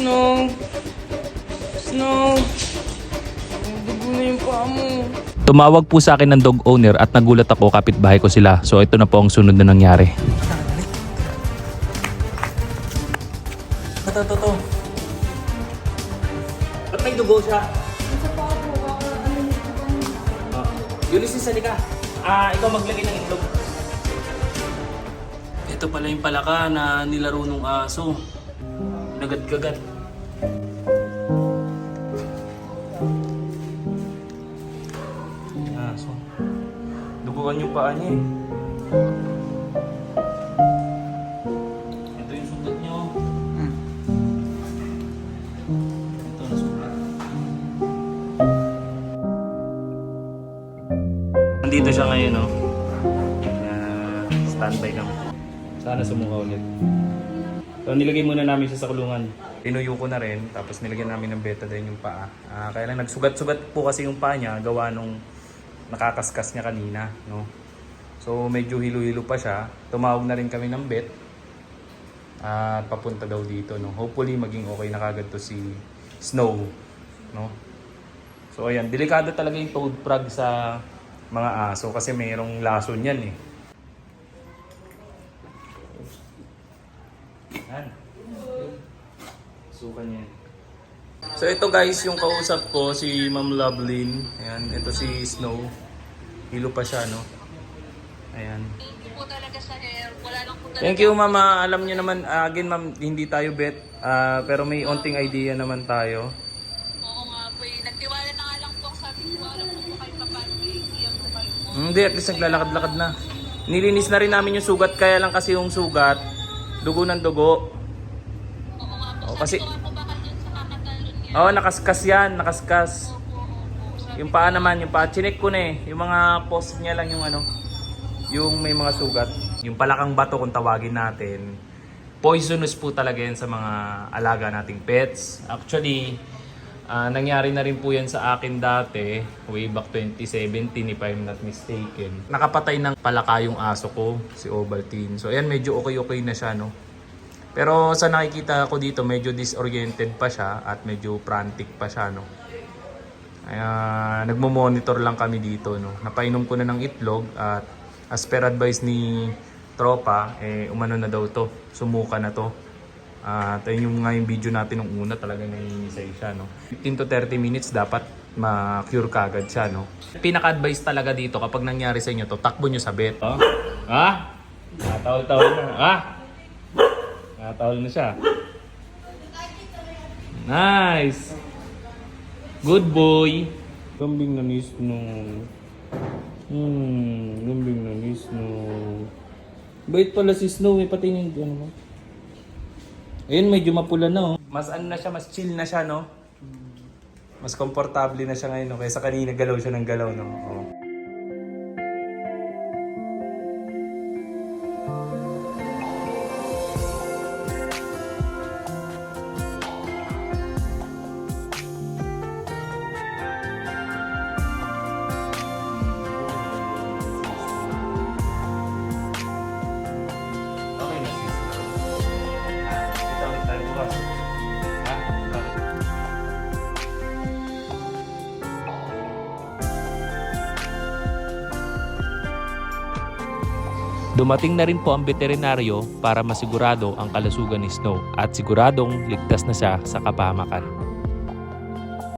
Snow! Snow! Dugo na yung paa mo. Tumawag po sa akin ng dog owner at nagulat ako kapitbahay ko sila. So ito na po ang sunod na nangyari. Ito, ito, ito. Ba't may dugo siya? Uh, Ulysses, halika. Ah, ikaw maglagay ng itlog. Ito pala yung palaka na nilaro nung aso. Nagat-gagat. Aso. Duguan yung paa niya eh. Ito yung sugat niyo. Ito na sugat. Nandito siya ngayon, no? Uh, standby kami. Sana sumuka ulit. So, nilagay muna namin siya sa kulungan. Tinuyo ko na rin, tapos nilagyan namin ng betadine yung paa. Ah, kaya lang nagsugat-sugat po kasi yung paa niya, gawa nung nakakaskas niya kanina, no? So, medyo hilo-hilo pa siya. Tumawag na rin kami ng vet. At papunta daw dito, no? Hopefully, maging okay na kagad to si Snow, no? So, ayan. Delikado talaga yung toad frog sa mga aso kasi mayroong lason yan, eh. Yan. Sukan niya. So ito guys, yung kausap ko, si Ma'am Lovelyn. Ayan, ito si Snow. Hilo pa siya, no? Ayan. po talaga sa hair. Wala lang po talaga. Thank you, Mama. Alam niyo naman, ah, again, Ma'am, hindi tayo bet. ah, pero may onting idea naman tayo. Oo nga po eh. Nagtiwala na nga lang po. Sabi ko, alam ko po kayo paano po. Hindi, at least naglalakad-lakad na. Nilinis na rin namin yung sugat, kaya lang kasi yung sugat, dugo ng dugo. Oo nga po. Oo, Sabi kasi- ko nga po baka yun sa kakatalon. Oo, nakaskas yan, nakaskas. Yung paa naman, yung paa, chinek ko na eh. Yung mga post niya lang yung ano, yung may mga sugat. Yung palakang bato kung tawagin natin, poisonous po talaga yan sa mga alaga nating pets. Actually, ah, nangyari na rin po yan sa akin dati, way back 2017 if I'm not mistaken. Nakapatay ng palaka yung aso ko, si Ovaltine. So ayan, medyo okay-okay na siya, no? Pero sa nakikita ko dito, medyo disoriented pa siya at medyo frantic pa siya, no? Kaya nagmo-monitor lang kami dito no. Napainom ko na ng itlog at as per advice ni tropa eh umano na daw to. Sumuka na to. At ayun yung nga yung video natin nung una talaga nangingisay siya no. 15 to 30 minutes dapat ma-cure kagad siya no. Pinaka-advice talaga dito kapag nangyari sa inyo to, takbo nyo sa vet. Oh? Ha? Natawal-tawal na. Ha? Natawal na siya. Nice! Good boy. Gambing na ni Snow. Hmm, gambing na ni Snow. Bait pala si Snow eh, pati yung ano mo. Ayun, medyo mapula na oh. Mas ano na siya, mas chill na siya no? Mas komportable na siya ngayon no? Kaysa kanina galaw siya ng galaw no? Oh. Dumating na rin po ang veterinaryo para masigurado ang kalusugan ni Snow at siguradong ligtas na siya sa kapahamakan.